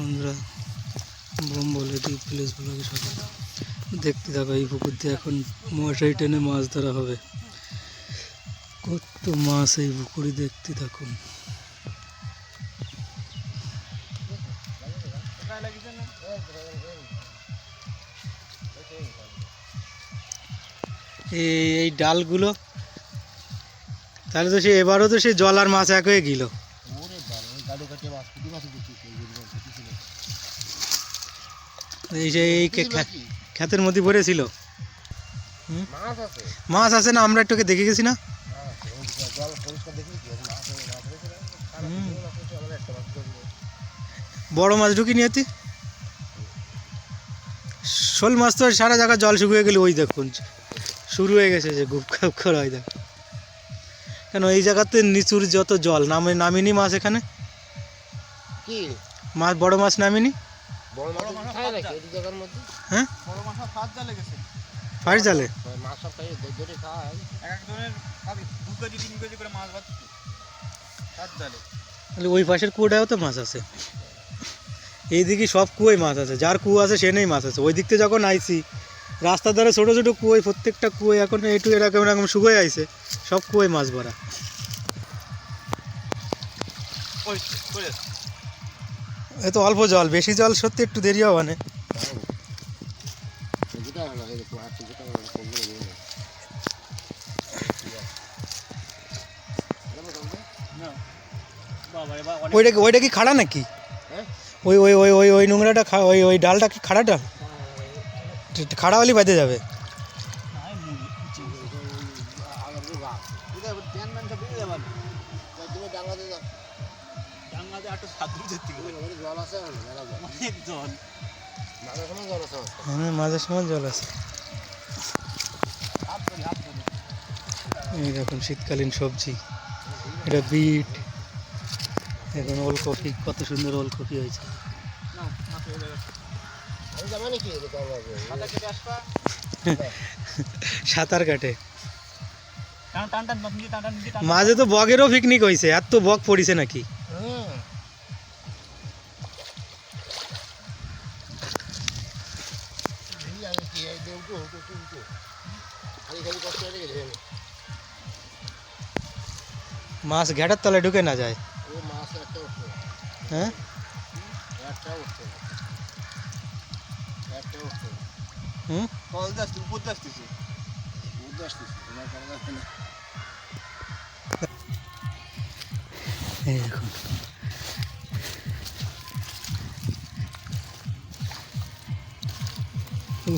বন্ধুরা বোম বলে দিই প্লেস ব্লগে সবাই দেখতে থাকো, এই পুকুর দিয়ে এখন মশারি টেনে মাছ ধরা হবে। কত মাছ এই পুকুরে দেখতে থাকুন এই ডালগুলো, তাহলে তো সে, এবারও তো সে জল আর মাছ এক হয়ে গেল। এই যে এই কে- খ্যা- ক্ষেতের মধ্যে পড়েছিল? মাছ আছে? না আমরা একটুকে দেখে গেছি না। বড় মাছ ঢুকি নিয়ে তুই শোল মাছ তো সারা জায়গা জল শুকিয়ে গেলে ওই দেখুন শুরু হয়ে গেছে যে গুপ খাপ করে ওই দেখ কেন এই জায়গাতে নিচুর যত জল নামে নামিনি মাছ এখানে? কি? মাছ বড় মাছ নামিনি? বড় মাছ খায় নাকি এই জায়গার মধ্যে? হ্যাঁ? বড় মাছ ফাঁস জালে গেছে। ফাইট জালে? ওই মাছ সব খাই ধরে ধরে খায়। এক একজনের দু কেজি তিন কেজি করে মাছ বাঁচছে। ফাঁস জালে। তাহলে ওই পাশের কুয়োটাও তো মাছ আছে। এইদিকে সব কুয়োয় মাছ আছে যার কুয়ো আছে সে নেই মাছ আছে। ওই দিক থেকে যখন আইছি রাস্তার ধারে ছোটো ছোটো কুয়োয় প্রত্যেকটা কুয়োয় এখন একটু এরকম এরকম শুকিয়ে আইছে সব কুয়োয় মাছ ভরা। এ তো অল্প জল, বেশি জল সত্যি একটু দেরি হবে না। ওইটা কি ওইটা কি খাড়া নাকি? ওই ওই ওই ওই ওই নোংরাটা ওই ওই ডালটা কি খাড়াটা খাড়া হলেই বাজে যাবে। হ্যাঁ জল আছে। দেখুন শীতকালীন সবজি। এটা বিট। এখন ওলকপি, কত সুন্দর ওলকপি হয়েছে। হয়ে? সাঁতার কেটে। মাঝে তো বগেরও পিকনিক হয়েছে, এত বক পড়িছে নাকি? কি, এই যে উঠো, উঠো, উঠো, উঠো। খালি খালি কষ্ট হয়ে গেছে মাছ ঘ্যাটার তলায় ঢুকে না যায় ও মাছ একটা উঠছে না। হ্যাঁ একটা উঠছে না। একটা উঠছে না। হুম কল যাচ্ছে উপর যাচ্ছে বুঝতে আসতেছি, তোমার করা যাচ্ছে না। এই দেখুন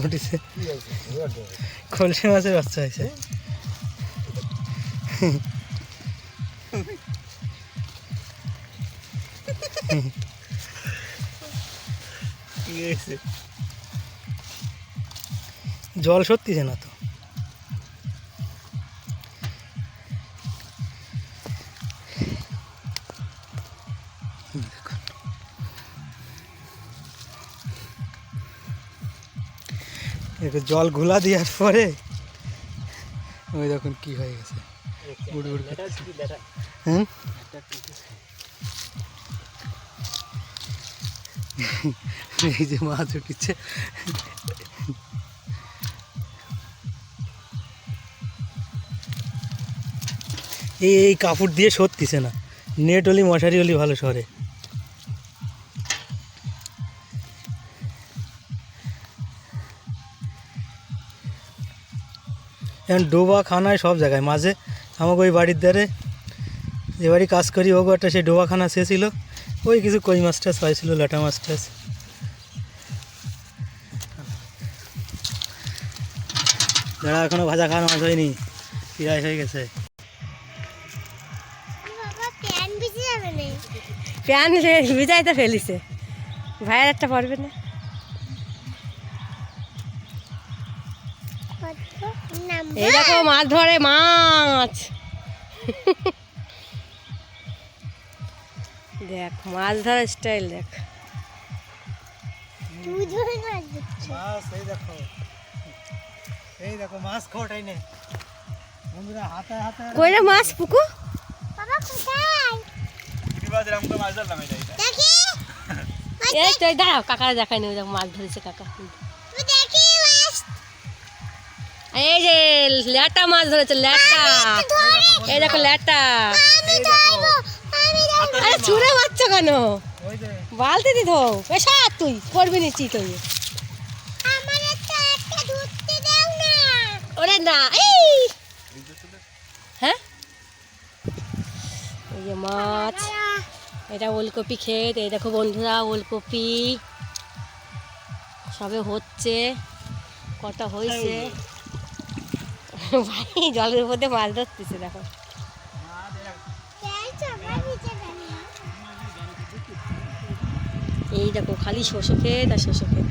ঘটেছে। মাছের বাচ্চা হয়েছে। হয়েছে? জল সত্যি না তো? একে জল ঘোলা দেওয়ার পরে ওই দেখুন কি হয়ে গেছে। করছে। এই যে মাছ উঠিচ্ছে এই এই কাপড় দিয়ে সরতিছে না। নেট হলি মশারি হলি ভালো সরে। এখন ডোবা খানায় সব জায়গায়। মাঝে আমাকে ওই বাড়ির ধারে যে বাড়ি কাজ করি ওগো একটা সেই ডোবাখানা ছিল। ওই কিছু কই মাছ টাছ হয়েছিল লাটা মাছ টাছ। যারা এখনও ভাজা খাওয়ার মাছ হয়নি প্রায় হয়ে গেছে। বাবা প্যান ভিজে যাবে ভিজাই তো ফেলিছে। ভাইয়ের একটা পারবে না কত নাম্বার এই দেখো মাছ ধরে মাছ। দেখ মাছ ধরার স্টাইল দেখ। কইরা মাছ পুকু? এই তো দাঁড়াও কাকা দেখাই নেই দেখো মাছ ধরেছে কাকা। এই যে ল্যাটা মাছ ধরেছে ল্যাটা। এই দেখো ল্যাটা। আরে ছুঁড়ে মারছ কেন? বালতি দি ধো। পেশা তুই করবি নি চিত হয়ে। আমার একটা একটা ধরতে দাও না। ওরে না এই। হ্যাঁ? এই যে মাছ। এটা ওলকপি ক্ষেত এই দেখো বন্ধুরা ওলকপি। সবে হচ্ছে কটা হয়েছে। ভাই জলের মধ্যে মাছ ধরতেছে দেখো। এই দেখো খালি শস্য ক্ষেত আর শস্য ক্ষেত।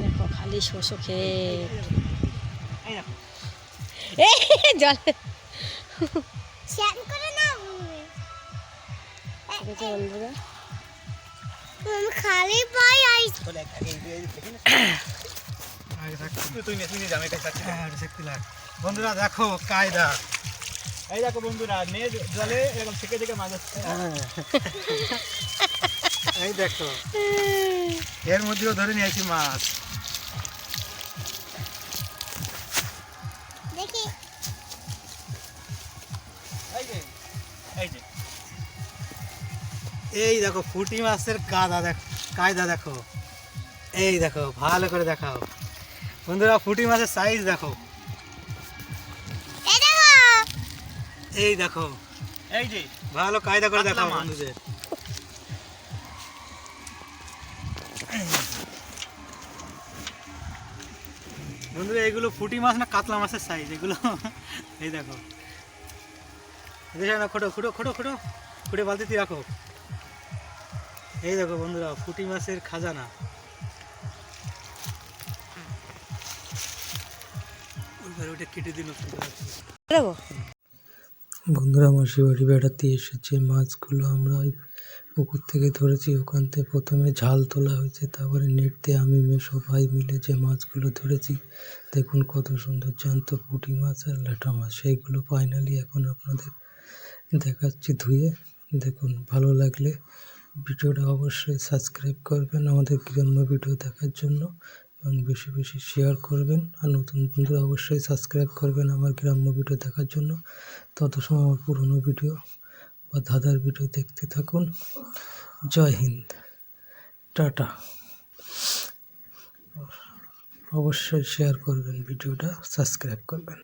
দেখো খালি শস্য ক্ষেত। জল। বন্ধুরা খালি পাই আইস। হ্যাঁ লাগ। বন্ধুরা দেখো কায়দা। এই দেখো বন্ধুরা মেয়ে জলে এরকম থেকে থেকে মাছ হচ্ছে হ্যাঁ। এই দেখো। এর মধ্যেও ধরে নিয়েছি মাছ। এই দেখো ফুটি মাছের কাদা দেখ কায়দা দেখো। এই দেখো ভালো করে দেখাও। বন্ধুরা ফুটি মাছের সাইজ দেখো। এই দেখো। এই দেখো। এই যে ভালো কায়দা করে দেখাও। বন্ধুদের। বন্ধুরা এগুলো ফুটি মাছ না কাতলা মাছের সাইজ এগুলো এই দেখো। দেখো না খোটো খুঁটো খোটো খুঁটো। খুঁটে বালতিতে রাখো। এই দেখো বন্ধুরা ফুটি মাছের খাজানা। বন্ধুরা মাসি বাড়ি বেড়াতে এসেছে। মাছগুলো আমরা ওই পুকুর থেকে ধরেছি ওখান থেকে প্রথমে ঝাল তোলা হয়েছে তারপরে নেট দিয়ে আমি মেশো ভাই মিলে যে মাছগুলো ধরেছি দেখুন কত সুন্দর জ্যান্ত পুঁটি মাছ আর ল্যাটা মাছ। সেইগুলো ফাইনালি এখন আপনাদের দেখাচ্ছি ধুয়ে। দেখুন ভালো লাগলে ভিডিওটা অবশ্যই সাবস্ক্রাইব করবেন আমাদের গ্রাম্য ভিডিও দেখার জন্য এবং বেশি বেশি শেয়ার করবেন। আর নতুন বন্ধুরা অবশ্যই সাবস্ক্রাইব করবেন আমার গ্রাম্য ভিডিও দেখার জন্য। তত সময় আমার পুরনো ভিডিও বা দাদার ভিডিও দেখতে থাকুন। জয় হিন্দ। টাটা। অবশ্যই শেয়ার করবেন, ভিডিওটা সাবস্ক্রাইব করবেন।